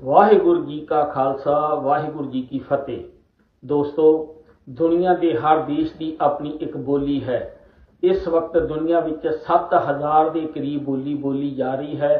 ਵਾਹਿਗੁਰੂ ਜੀ ਕਾ ਖਾਲਸਾ ਵਾਹਿਗੁਰੂ ਜੀ ਕੀ ਫਤਿਹ ਦੋਸਤੋ ਦੁਨੀਆ ਦੇ ਹਰ ਦੇਸ਼ ਦੀ ਆਪਣੀ ਇੱਕ ਬੋਲੀ ਹੈ ਇਸ ਵਕਤ ਦੁਨੀਆ ਵਿੱਚ 7000 ਦੇ ਕਰੀਬ ਬੋਲੀ ਬੋਲੀ ਜਾ ਰਹੀ ਹੈ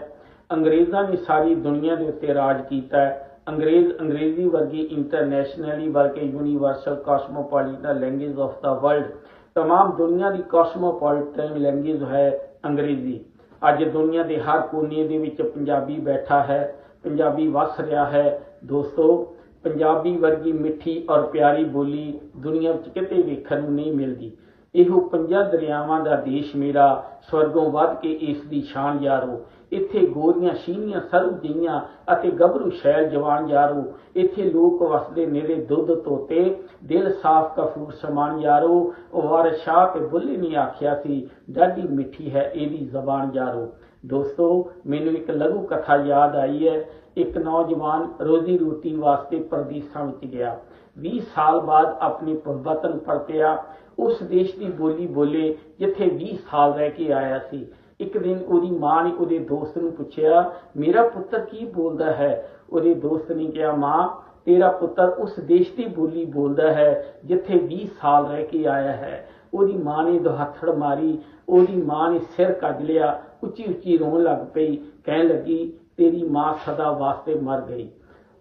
ਅੰਗਰੇਜ਼ਾਂ ਨੇ ਸਾਰੀ ਦੁਨੀਆ ਦੇ ਉੱਤੇ ਰਾਜ ਕੀਤਾ ਹੈ ਅੰਗਰੇਜ਼ ਅੰਗਰੇਜ਼ੀ ਵਰਗੀ ਇੰਟਰਨੈਸ਼ਨਲੀ ਬਲਕਿ universal cosmopolitan language of the world तमाम ਦੁਨੀਆ ਦੀ ਕਾਸਮੋਪੋਲਿਟਨ ਲੈਂਗੁਏਜ ਹੈ ਅੰਗਰੇਜ਼ੀ ਅੱਜ ਦੁਨੀਆ ਦੇ ਹਰ ਕੋਨੇ ਦੇ ਵਿੱਚ ਪੰਜਾਬੀ ਬੈਠਾ ਹੈ ਪੰਜਾਬੀ ਵਸ ਰਿਹਾ ਹੈ। ਦੋਸਤੋ, ਪੰਜਾਬੀ ਵਰਗੀ ਮਿੱਠੀ ਔਰ ਪਿਆਰੀ ਬੋਲੀ ਦੁਨੀਆ ਵਿੱਚ ਕਿਤੇ ਵੇਖਣ ਨੂੰ ਨਹੀਂ ਮਿਲਦੀ। ਇਹੋ ਪੰਜਾਂ ਦਰਿਆਵਾਂ ਦਾ ਦੇਸ਼ ਮੇਰਾ, ਸਵਰਗੋਂ ਵੱਧ ਕੇ ਇਸ ਦੀ ਸ਼ਾਨ ਯਾਰੋ ਇੱਥੇ ਗੋਰੀਆਂ ਸ਼ੀਨੀਆਂ ਸਰਬ ਜੀਆਂ ਅਤੇ ਗੱਭਰੂ ਸ਼ੈਲ ਜਵਾਨ ਯਾਰੋ ਇੱਥੇ ਲੋਕ ਵਸਦੇ ਨੇੜੇ ਦੁੱਧ ਤੋਤੇ ਦਿਲ ਸਾਫ਼ ਕਫੂਰ ਸਮਾਨ ਯਾਰੋ ਵਾਰ ਸ਼ਾਹ ਤੇ ਬੁੱਲੇ ਨੇ ਆਖਿਆ ਸੀ, ਡਾਢੀ ਮਿੱਠੀ ਹੈ ਇਹਦੀ ਜ਼ਬਾਨ ਯਾਰੋ ਦੋਸਤੋ, ਮੈਨੂੰ ਇੱਕ ਲਘੂ ਕਥਾ ਯਾਦ ਆਈ ਹੈ। ਇੱਕ ਨੌਜਵਾਨ ਰੋਜ਼ੀ ਰੋਟੀ ਵਾਸਤੇ ਪਰਦੇਸਾਂ ਵਿੱਚ ਗਿਆ। 20 ਸਾਲ ਬਾਅਦ ਆਪਣੇ ਵਤਨ ਪਰਤਿਆ। ਉਸ ਦੇਸ਼ ਦੀ ਬੋਲੀ ਬੋਲੇ ਜਿੱਥੇ 20 ਸਾਲ ਰਹਿ ਕੇ ਆਇਆ ਸੀ। ਇੱਕ ਦਿਨ ਉਹਦੀ ਮਾਂ ਨੇ ਉਹਦੇ ਦੋਸਤ ਨੂੰ ਪੁੱਛਿਆ, ਮੇਰਾ ਪੁੱਤਰ ਕੀ ਬੋਲਦਾ ਹੈ? ਉਹਦੇ ਦੋਸਤ ਨੇ ਕਿਹਾ, ਮਾਂ, ਤੇਰਾ ਪੁੱਤਰ ਉਸ ਦੇਸ਼ ਦੀ ਬੋਲੀ ਬੋਲਦਾ ਹੈ ਜਿੱਥੇ 20 ਸਾਲ ਰਹਿ ਕੇ ਆਇਆ ਹੈ। ਉਹਦੀ ਮਾਂ ਨੇ ਦੁਹੱਥੜ ਮਾਰੀ। ਉਹਦੀ ਮਾਂ ਨੇ ਸਿਰ ਕੱਢ ਲਿਆ। ਉੱਚੀ ਉੱਚੀ ਰੋਣ ਲੱਗ ਪਈ। ਕਹਿਣ ਲੱਗੀ ਤੇਰੀ ਮਾਂ ਸਦਾ ਵਾਸਤੇ ਮਰ ਗਈ।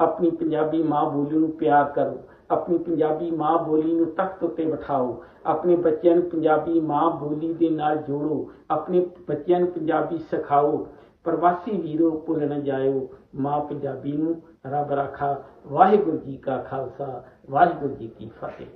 ਆਪਣੀ ਪੰਜਾਬੀ ਮਾਂ ਬੋਲੀ ਨੂੰ ਪਿਆਰ ਕਰੋ। ਆਪਣੀ ਪੰਜਾਬੀ ਮਾਂ ਬੋਲੀ ਨੂੰ ਤਖਤ ਉੱਤੇ ਬਿਠਾਓ। ਆਪਣੇ ਬੱਚਿਆਂ ਨੂੰ ਪੰਜਾਬੀ ਮਾਂ ਬੋਲੀ ਦੇ ਨਾਲ ਜੋੜੋ। ਆਪਣੇ ਬੱਚਿਆਂ ਨੂੰ ਪੰਜਾਬੀ ਸਿਖਾਓ। ਪ੍ਰਵਾਸੀ ਵੀਰੋ, ਭੁੱਲ ਨਾ ਜਾਇਓ। ਮਾਂ ਪੰਜਾਬੀ ਨੂੰ ਰੱਬ ਰਾਖਾ। ਵਾਹਿਗੁਰੂ ਜੀ ਕਾ ਖਾਲਸਾ। ਵਾਹਿਗੁਰੂ ਜੀ ਕੀ ਫਤਿਹ।